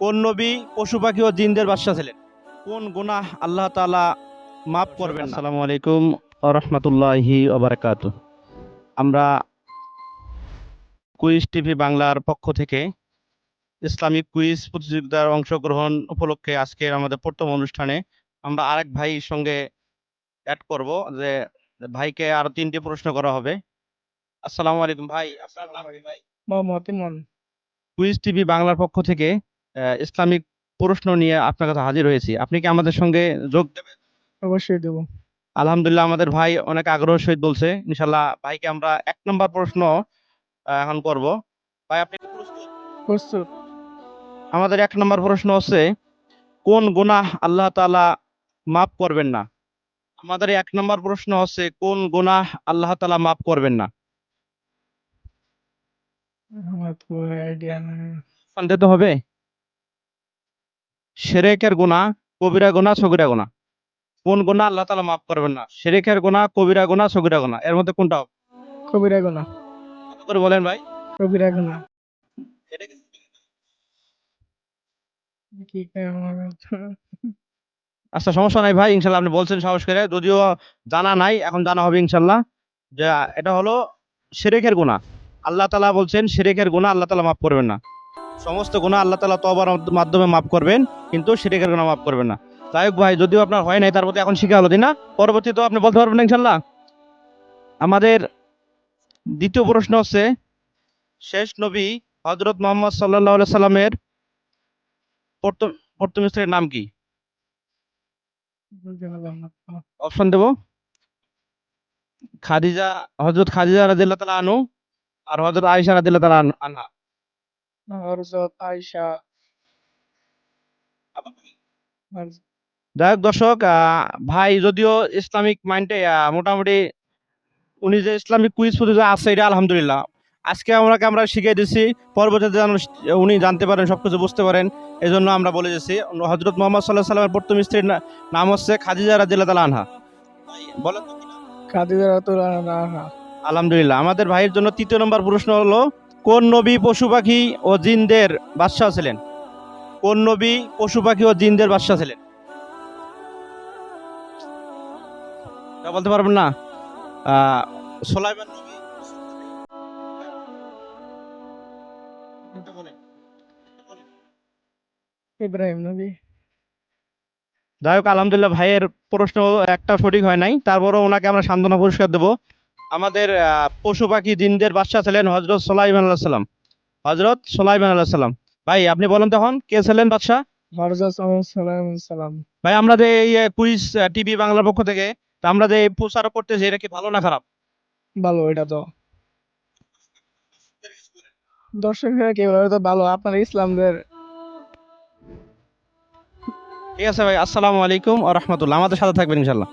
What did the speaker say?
কোন নবী পশু পাখি ও জিনদের বাদশা ছিলেন? কোন গুনাহ আল্লাহ তাআলা মাফ করবেন আসসালামু আলাইকুম ওয়া রাহমাতুল্লাহি ওয়া বারাকাতুহু। আমরা কুইজ টিভি বাংলার পক্ষ থেকে ইসলামিক কুইজ প্রতিযোগিতার অংশগ্রহণ উপলক্ষে আজকের আমাদের প্রথম অনুষ্ঠানে আমরা আরেক ভাইয়ের সঙ্গে অ্যাড করব যে ভাইকে আরও তিনটি প্রশ্ন করা হবে। আসসালামু আলাইকুম ভাই। আপনার নাম ভাই মোহাম্মদ ইমন কুইজ টিভি বাংলার পক্ষ থেকে ইসলামিক প্রশ্ন নিয়ে আপনার কাছে হাজির হয়েছি। আপনি কি আমাদের সঙ্গে যোগ দেবেন? অবশ্যই দেবো। আলহামদুলিল্লাহ আমাদের ভাই অনেক আগ্রহ সহিত বলছে। ইনশাল্লাহ ভাইকে আমরা এক নম্বর প্রশ্ন এখন করব। ভাই আপনি প্রস্তুত? আমাদের এক নম্বর প্রশ্ন হচ্ছে কোন গুনাহ আল্লাহ তাআলা মাফ করবেন না? আমাদের এক নম্বর প্রশ্ন হচ্ছে কোন গুনাহ আল্লাহ তাআলা মাফ করবেন না? দিতে হবে? সেরেকের গুনাহ কবিরা গুনাহ সগিরা গুনাহ। কোন গুনাহ আল্লাহ তালা মাফ করবেন না। সেরেকের গুনাহ কবিরা গুনাহ সগিরা গুনাহ। এর মধ্যে কোনটা হবে? কবিরা গোনা কত করে বলেন ভাই? কবিরা গোনা আচ্ছা সমস্যা নাই ভাই ইনশাল্লাহ আপনি বলছেন সাহস করে। যদিও জানা নাই এখন জানা হবে ইনশাল্লাহ যে এটা হলো শিরেকের গুনাহ। আল্লাহ তালা বলছেন শিরেকের গুনাহ আল্লাহ তাআলা মাফ করবেন না। সমস্ত গুনাহ আল্লাহ তাআলা তওবার মাধ্যমে মাফ করবেন, কিন্তু শিরেকের গুনাহ মাফ করবেন না। যাই হোক ভাই, যদিও আপনার হয় নাই, তার প্রতি এখন শিখা হলো না? পরবর্তীতে আপনি বলতে পারবেন ইনশাল্লাহ আমাদের দ্বিতীয় প্রশ্ন হচ্ছে, শেষ নবী হযরত মোহাম্মদ আলাইহি সাল্লামের প্রথম স্ত্রীর নাম কি। অপশন দেব? খাদিজা, হযরত খাদিজা রাদিয়াল্লাহু তালা আনু আর হযরত আয়েশা রাদিয়াল্লাহু তাআলা আন- আনহা। যাই হোক দর্শক ভাই যদিও ইসলামিক মাইন্ডে মোটামুটি উনি যে ইসলামিক কুইজ প্রতিযোগিতা আছে এটা আলহামদুলিল্লাহ। আজকে আমরা আমরা শিখিয়ে দিচ্ছি পরবর্তীতে যেন উনি জানতে পারেন সবকিছু বুঝতে পারেন এই জন্য আমরা বলে দিচ্ছি হযরত মোহাম্মদ সাল্লাহ সাল্লামের প্রথম স্ত্রীর নাম হচ্ছে খাদিজা রাদিয়াল্লাহু তাআলা আনহা। বলেন? আলহামদুলিল্লাহ আমাদের ভাইয়ের জন্য তৃতীয় নম্বর প্রশ্ন হলো কোন নবী পশু পাখি ও জিনদের বাদশাহ ছিলেন? কোন নবী পশু পাখি ও জিনদের বাদশাহ ছিলেন? বলতে পারবেন না? সুলাইমান নবী ইব্রাহিম নবী। যাই হোক আলহামদুলিল্লাহ ভাইয়ের প্রশ্ন একটা সঠিক হয় নাই তারপরও ওনাকে আমরা সান্ত্বনা পুরস্কার দেবো। আমাদের পশু পাখি জিনদের বাদশাহ ছিলেন হজরত সোলাইমান আল্লাহ সাল্লাম হজরত সোলাইমান আল্লাহ সাল্লাম ভাই আপনি বলেন তখন কে ছিলেন বাদশাহ? সালাম। ভাই আমরা যে এই কুইজ টিভি বাংলার পক্ষ থেকে তা আমরা যে প্রচার করতেছি এটা কি ভালো না খারাপ? ভালো এটা তো। দর্শকরা কি বলে তো ভালো। আপনার ইসলামদের ঠিক আছে ভাই আসসালামু আলাইকুম আ রহমতুল্লাহ। আমাদের সাথে থাকবেন ইনশাল্লাহ